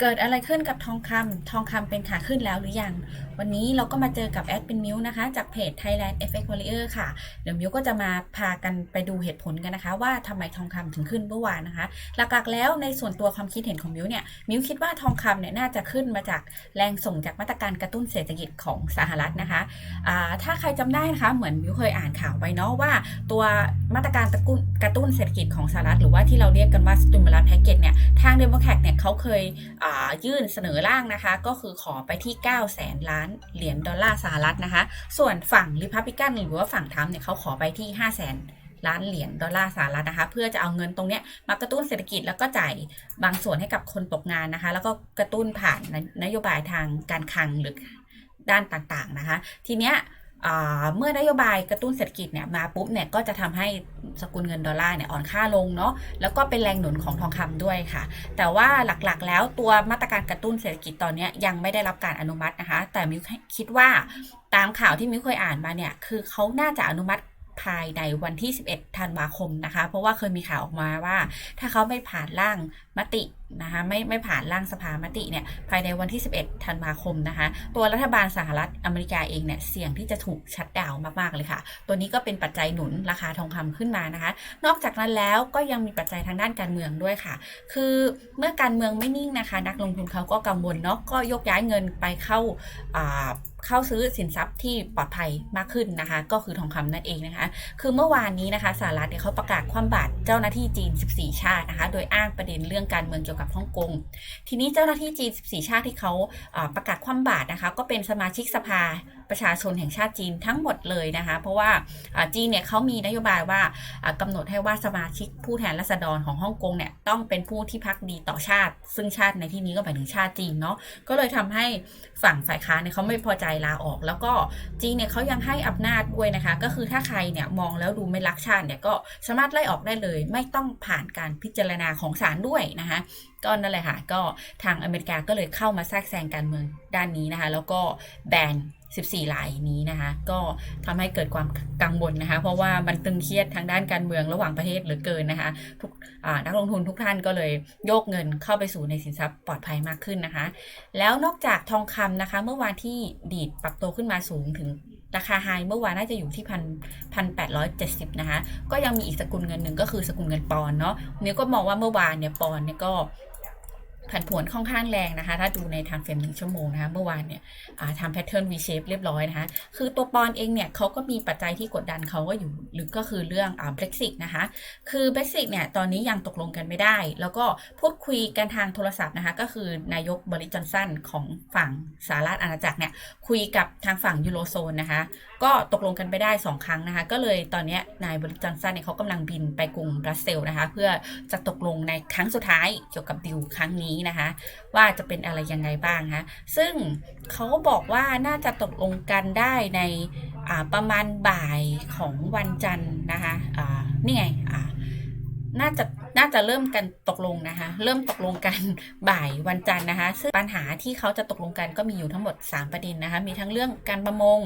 เกิดอะไรขึ้นกับทองคำ ทองคำเป็นขาขึ้นแล้วหรือยัง วันนี้เราก็มาเจอกับแอดเป็นมิวนะคะ จากเพจ Thailand FX Warrior ค่ะ เดี๋ยวมิวก็จะมาพากันไปดูเหตุผลกันนะคะ ว่าทำไมทองคำถึงขึ้นเมื่อวานนะคะ หลักๆแล้วในส่วนตัวความคิดเห็นของมิวเนี่ย มิวคิดว่าทองคำเนี่ยน่าจะขึ้นมาจากแรงส่งจากมาตรการกระตุ้นเศรษฐกิจของสหรัฐนะคะอ่าถ้าใครจำได้นะคะ เหมือนมิวเคยอ่านข่าวไปเนาะว่า ตัวมาตรการกระตุ้นกระตุ้นเศรษฐกิจของสหรัฐ หรือว่าที่เราเรียกกันว่า stimulus package เนี่ย ทางเดโมแครตเนี่ยเขาเคยยื่นเสนอร่างนะคะ ก็คือขอไปที่9แสนล้านเหรียญดอลลาร์สหรัฐนะคะ ส่วนฝั่งริพับลิกันหรือว่าฝั่งทรัมป์เนี่ยเขาขอไปที่5แสนล้านเหรียญดอลลาร์สหรัฐนะคะ เพื่อจะเอาเงินตรงเนี้ยมากระตุ้นเศรษฐกิจแล้วก็จ่ายบางส่วนให้กับคนตกงานนะคะ แล้วก็กระตุ้นผ่านนโยบายทางการคลังหรือด้านต่างๆนะคะ ทีเนี้ย เมื่อนโยบายกระตุ้นเศรษฐกิจเนี่ยมาปุ๊บเนี่ยก็จะทำให้สกุลเงินดอลลาร์เนี่ยอ่อนค่าลงเนาะแล้วก็เป็นแรงหนุนของทองคำด้วยค่ะ แต่ว่าหลักๆ แล้วตัวมาตรการกระตุ้นเศรษฐกิจตอนนี้ยยังไม่ได้รับการอนุมัตินะคะ แต่มิวคิดว่าตามข่าวที่มิวเคยอ่านมาเนี่ยคือเขาน่าจะอนุมัติภายในวันที่ 11 ธันวาคมนะคะ เพราะว่าเคยมีข่าวออกมาว่า ถ้าเขาไม่ผ่านร่างมติ นะคะไม่ไม่ผ่านร่างสภามติเนี่ยภายในวันที่ 11 ธันวาคมนะคะ ตัวรัฐบาลสหรัฐอเมริกาเองเนี่ยเสี่ยงที่จะถูกชัดดาวมาก ๆ เลยค่ะ ตัวนี้ก็เป็นปัจจัยหนุนราคาทองคำขึ้นมานะคะ นอกจากนั้นแล้วก็ยังมีปัจจัยทางด้านการเมืองด้วยค่ะ คือเมื่อการเมืองไม่นิ่งนะคะ นักลงทุนเขาก็กังวลเนาะก็ยกย้ายเงินไปเข้าอ่าเข้าซื้อสินทรัพย์ที่ปลอดภัยมากขึ้นนะคะ ก็คือทองคำนั่นเองนะคะ คือเมื่อวานนี้นะคะสหรัฐเนี่ยเขาประกาศคว่ำบาตรเจ้าหน้าที่จีน 14 ชาตินะคะ โดยอ้างประเด็นเรื่องการเมืองเกี่ยวกับฮ่องกง ทีนี้เจ้าหน้าที่จีน 14 ชาติที่เขาประกาศคว่ำบาตรนะคะ ก็เป็นสมาชิกสภาประชาชนแห่งชาติจีนทั้งหมดเลยนะคะ เพราะว่าจีนเนี่ยเขามีนโยบายว่าอ่ากำหนดให้ว่าสมาชิกผู้แทนราษฎรของฮ่องกงเนี่ยต้องเป็นผู้ที่พักดีต่อชาติ ซึ่งชาติในที่นี้ก็หมายถึงชาติจีนเนาะก็เลยทำให้ฝั่งฝ่ายค้านเนี่ยเขาไม่พอใจลาออก แล้วก็จีนเนี่ยเขายังให้อำนาจด้วยนะคะ ก็คือถ้าใครเนี่ยมองแล้วดูไม่รักชาติเนี่ยก็สามารถไล่ออกได้เลย ไม่ต้องผ่านการพิจารณาของศาลด้วยนะคะก็นั่นแหละค่ะ ก็ทางอเมริกาก็เลยเข้ามาแทรกแซงการเมืองด้านนี้นะคะ แล้วก็แบน14รายนี้นะคะ ก็ทำให้เกิดความกังวลนะคะ เพราะว่ามันตึงเครียดทางด้านการเมืองระหว่างประเทศเหลือเกินนะคะ ทุกนักลงทุนทุกท่านก็เลยโยกเงินเข้าไปสู่ในสินทรัพย์ปลอดภัยมากขึ้นนะคะ แล้วนอกจากทองคำนะคะ เมื่อวานที่ดีดปรับตัวขึ้นมาสูงถึง ราคาไฮเมื่อวานน่าจะอยู่ที่พันพันแปดร้อยเจ็ดสิบนะคะ ก็ยังมีอีกสกุลเงินหนึ่งก็คือสกุลเงินปอนเนาะเนี่ยก็มองว่าเมื่อวานเนี่ยปอนเนี่ยก็ ผันผวนค่อนข้างแรงนะคะ ถ้าดูในทางเฟรมหนึ่งชั่วโมงนะคะเมื่อวานเนี่ยทำแพทเทิร์น V shape เรียบร้อยนะคะ คือตัวปอนเองเนี่ยเขาก็มีปัจจัยที่กดดันเขาก็อยู่หรือก็คือเรื่องอ่า Brexit นะคะ คือ Brexit เนี่ยตอนนี้ยังตกลงกันไม่ได้ แล้วก็พูดคุยกันทางโทรศัพท์นะคะ ก็คือนายกบริจอนสันของฝั่งสหรัฐอาณาจักรเนี่ยคุยกับทางฝั่งยูโรโซนนะคะก็ตกลงกันไปได้ 2 ครั้งนะคะ ก็เลยตอนนี้นายบริจอนสันเนี่ยเขากำลังบินไปกรุงบรัสเซลนะคะ เพื่อจะตกลงในครั้งสุดท้ายเกี่ยวกับดิวครั้งนี้นะคะ ว่าจะเป็นอะไรยังไงบ้างคะซึ่งเขาบอกว่าน่าจะตกลงกันได้ในประมาณบ่ายของวันจันทร์นะคะอ่านี่ไงน่าจะน่าจะเริ่มกันตกลงนะคะ เริ่มตกลงกันบ่ายวันจันทร์นะคะ ซึ่งปัญหาที่เขาจะตกลงกันก็มีอยู่ทั้งหมด 3 ประเด็นนะคะ มีทั้งเรื่องการประมง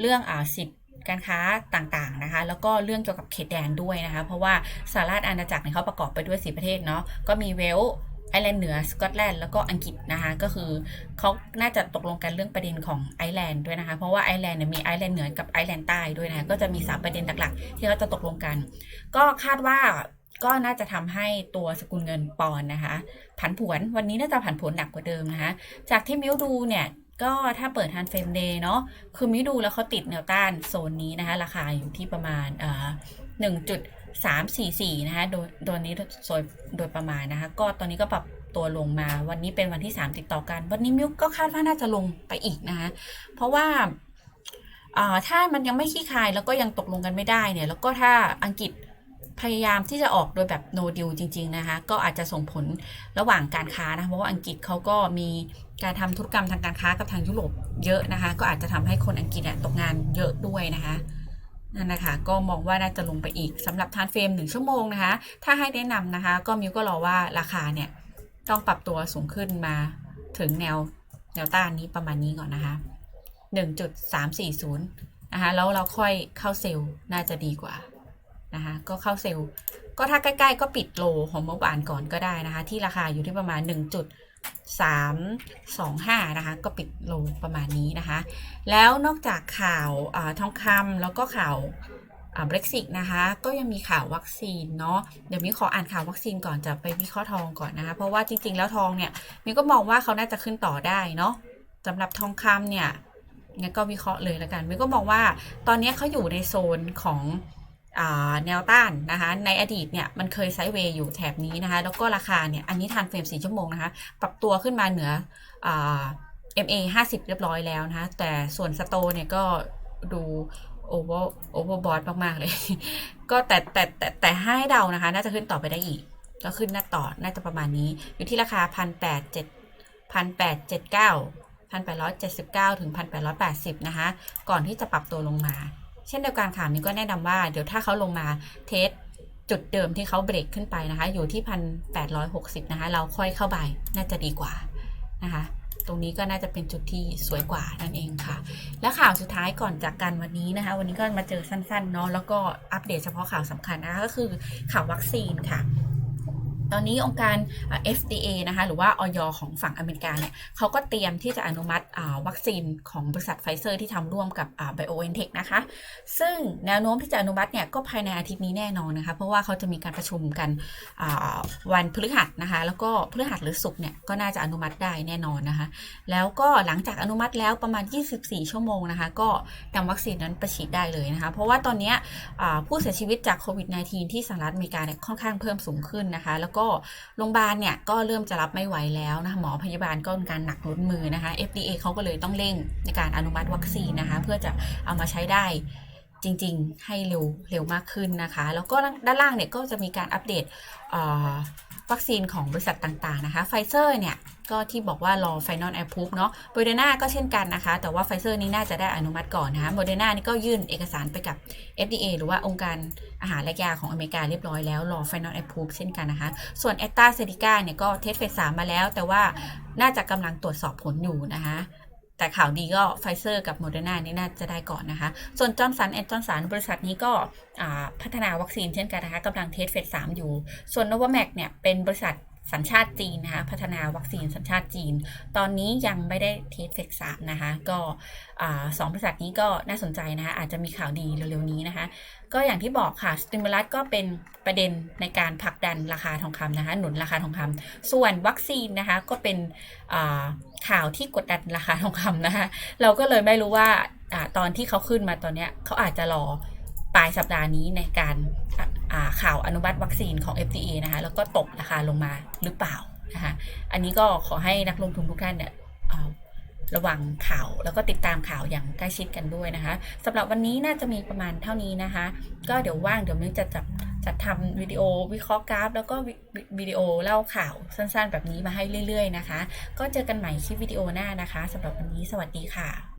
เรื่องอ่าสิทธิการค้าต่างๆนะคะ แล้วก็เรื่องเกี่ยวกับเขตแดนด้วยนะคะ เพราะว่าสหราชอาณาจักรเนี่ยเขาประกอบไปด้วยสีประเทศเนาะ ก็มีเวล ไอร์แลนด์เหนือสกอตแลนด์แล้วก็อังกฤษนะคะก็คือเขาน่าจะตกลงกันเรื่องประเด็นของไอร์แลนด์ด้วยนะคะเพราะว่าไอร์แลนด์เนี่ยมีไอร์แลนด์เหนือกับไอร์แลนด์ใต้ด้วยนะคะก็จะมี 3 ประเด็นหลักๆ ที่เขาจะตกลงกัน ก็คาดว่าก็น่าจะทำให้ตัวสกุลเงินปอนด์นะคะผันผวนวันนี้น่าจะผันผวนหนักกว่าเดิมนะคะจากที่มิวดูเนี่ยก็ถ้าเปิดทันเฟรมเดย์เนาะคือมิวดูแล้วเขาติดแนวต้านโซนนี้นะคะราคาอยู่ที่ประมาณเอ่อห สามสี่สี่นะคะ โดยโดยนี้โดยโดยประมาณนะคะ ก็ตอนนี้ก็ปรับตัวลงมา วันนี้เป็นวันที่ 3 ติดต่อกัน วันนี้มิวก็คาดว่าน่าจะลงไปอีกนะคะ เพราะว่าถ้ามันยังไม่ขี้คายแล้วก็ยังตกลงกันไม่ได้เนี่ย แล้วก็ถ้าอังกฤษพยายามที่จะออกโดยแบบ no deal จริง ๆ นะคะ ก็อาจจะส่งผลระหว่างการค้านะ เพราะว่าอังกฤษเขาก็มีการทำธุรกรรมทางการค้ากับทางยุโรปเยอะนะคะ ก็อาจจะทำให้คนอังกฤษตกงานเยอะด้วยนะคะ นั่นนะคะก็มองว่าน่าจะลงไปอีกสำหรับทานเฟรมหนึ่งชั่วโมงนะคะ ถ้าให้แนะนำนะคะ ก็มิวก็รอว่าราคาเนี่ยต้องปรับตัวสูงขึ้นมาถึงแนวแนวต้านนี้ประมาณนี้ก่อนนะคะ 1.340 นะคะ แล้วเราค่อยเข้าเซลล์น่าจะดีกว่านะคะ ก็เข้าเซลล์ ก็ถ้าใกล้ ๆ ก็ปิดโลของเมื่อวานก่อนก็ได้นะคะ ที่ราคาอยู่ที่ประมาณ 325 นะคะ ก็ปิดโลประมาณนี้นะคะ แล้วนอกจากข่าวอาทองคำแล้วก็ข่าวเบรกซิตนะคะ ก็ยังมีข่าววัคซีนเนาะเดี๋ยวมีขออ่านข่าววัคซีนก่อนจะไปวิเคราะห์ทองก่อนนะคะ เพราะว่าจริง ๆ แล้วทองเนี่ยมีก็มองว่าเขาน่าจะขึ้นต่อได้เนาะสำหรับทองคำเนี่ยงั้นก็วิเคราะห์เลยละกันมิก็มองว่าตอนนี้เขาอยู่ในโซนของ แนวต้านนะคะ ในอดีตเนี่ยมันเคยไซด์เวย์อยู่แถบนี้นะคะ แล้วก็ราคาเนี่ยอันนี้ทานเฟรม4ชั่วโมงนะคะ ปรับตัวขึ้นมาเหนืออา MA 50 เรียบร้อยแล้วนะคะ แต่ส่วนสโตเนี่ยก็ดูโอเวอร์โอเวอร์บอทมาก ๆ เลย ก็แต่แต่แต่แต่ให้เดานะคะ น่าจะขึ้นต่อไปได้อีก ก็ขึ้นหน้าต่อ น่าจะประมาณนี้ อยู่ที่ราคาพันแปดเจ็ดพันแปดเจ็ดเก้าพันแปดร้อยเจ็ดสิบเก้าถึงพันแปดร้อยแปดสิบนะคะ ก่อนที่จะปรับตัวลงมา เช่นเดียวกันค่ะนี่ก็แนะนำว่าเดี๋ยวถ้าเขาลงมาเทสจุดเดิมที่เขาเบรกขึ้นไปนะคะ อยู่ที่พันแปดร้อยหกสิบนะคะ เราค่อยเข้าไปน่าจะดีกว่านะคะ ตรงนี้ก็น่าจะเป็นจุดที่สวยกว่านั่นเองค่ะ และข่าวสุดท้ายก่อนจากกันวันนี้นะคะ วันนี้ก็มาเจอสั้นๆเนาะแล้วก็อัปเดตเฉพาะข่าวสำคัญนะคะก็คือข่าววัคซีนค่ะ ตอนนี้องค์การ FDA นะคะหรือว่าออยของฝั่งอเมริกาเนี่ยเขาก็เตรียมที่จะอนุมัติวัคซีนของบริษัทไฟเซอร์ที่ทำร่วมกับ BioNTech นะคะ ซึ่งแนวโน้มที่จะอนุมัติเนี่ยก็ภายในอาทิตย์นี้แน่นอนนะคะ เพราะว่าเขาจะมีการประชุมกันวันพฤหัสนะคะ แล้วก็พฤหัสหรือศุกร์เนี่ยก็น่าจะอนุมัติได้แน่นอนนะคะ แล้วก็หลังจากอนุมัติแล้วประมาณ 24 ชั่วโมงนะคะ ก็นำวัคซีนนั้นไปฉีดได้เลยนะคะ เพราะว่าตอนนี้ผู้เสียชีวิตจากโควิด -19 ที่สหรัฐอเมริกาเนี่ยค่อนข้างเพิ่มสูงขึ้นนะคะ แล้วก็โรงพยาบาลเนี่ยก็เริ่มจะรับไม่ไหวแล้วนะคะหมอพยาบาลก็มีการหนักล้นมือนะคะ FDA เขาก็เลยต้องเร่งในการอนุมัติวัคซีนนะคะ เพื่อจะเอามาใช้ได้จริง ๆ ให้เร็วเร็วมากขึ้นนะคะ แล้วก็ด้านล่างเนี่ยก็จะมีการอัปเดตวัคซีนของบริษัทต่างๆนะคะไฟเซอร์เนี่ย ก็ที่บอกว่ารอ Final Approve เนาะโมเดอร์นาก็เช่นกันนะคะ แต่ว่าไฟเซอร์นี้น่าจะได้อนุมัติก่อนนะคะโมเดอร์นานี่ก็ยื่นเอกสารไปกับ FDA หรือว่าองค์การอาหารและยาของอเมริกาเรียบร้อยแล้วรอ Final Approve เช่นกันนะคะ ส่วนแอตตาเซติกาเนี่ยก็เทสเฟส3มาแล้ว แต่ว่าน่าจะกำลังตรวจสอบผลอยู่นะคะแต่ข่าวดีก็ไฟเซอร์กับโมเดอร์นานี่น่าจะได้ก่อนนะคะ ส่วนจอร์นสันแอนด์จอร์นสันบริษัทนี้ก็พัฒนาวัคซีนเช่นกันนะคะกำลังเทสเฟส3อยู่ ส่วน n o v a m a x เนี่ยเป็นบริษัท สัญชาติจีนนะคะพัฒนาวัคซีนสัญชาติจีน ตอนนี้ยังไม่ได้เทสเฟสสามนะคะก็สองบริษัทนี้ก็น่าสนใจนะคะอาจจะมีข่าวดีเร็วๆนี้นะคะ ก็อย่างที่บอกค่ะสติมูลัสก็เป็นประเด็นในการผลักดันราคาทองคำนะคะหนุนราคาทองคำส่วนวัคซีนนะคะก็เป็นข่าวที่กดดันราคาทองคำนะคะเราก็เลยไม่รู้ว่าอตอนที่เขาขึ้นมาตอนเนี้ยเขาอาจจะรอปลายสัปดาห์นี้ในการ ข่าวอนุมัติวัคซีนของ FDA นะคะแล้วก็ตกราคาลงมาหรือเปล่านะคะอันนี้ก็ขอให้นักลงทุนทุกท่านเนี่ยระวังข่าวแล้วก็ติดตามข่าวอย่างใกล้ชิดกันด้วยนะคะสำหรับวันนี้น่าจะมีประมาณเท่านี้นะคะ ก็เดี๋ยวว่างเดี๋ยวมิ้งจะจับจัดทำวิดีโอวิเคราะห์กราฟ แล้วก็วิดีโอเล่าข่าวสั้นๆ แบบนี้มาให้เรื่อยๆนะคะ ก็เจอกันใหม่คลิปวิดีโอหน้านะคะสำหรับวันนี้สวัสดีค่ะ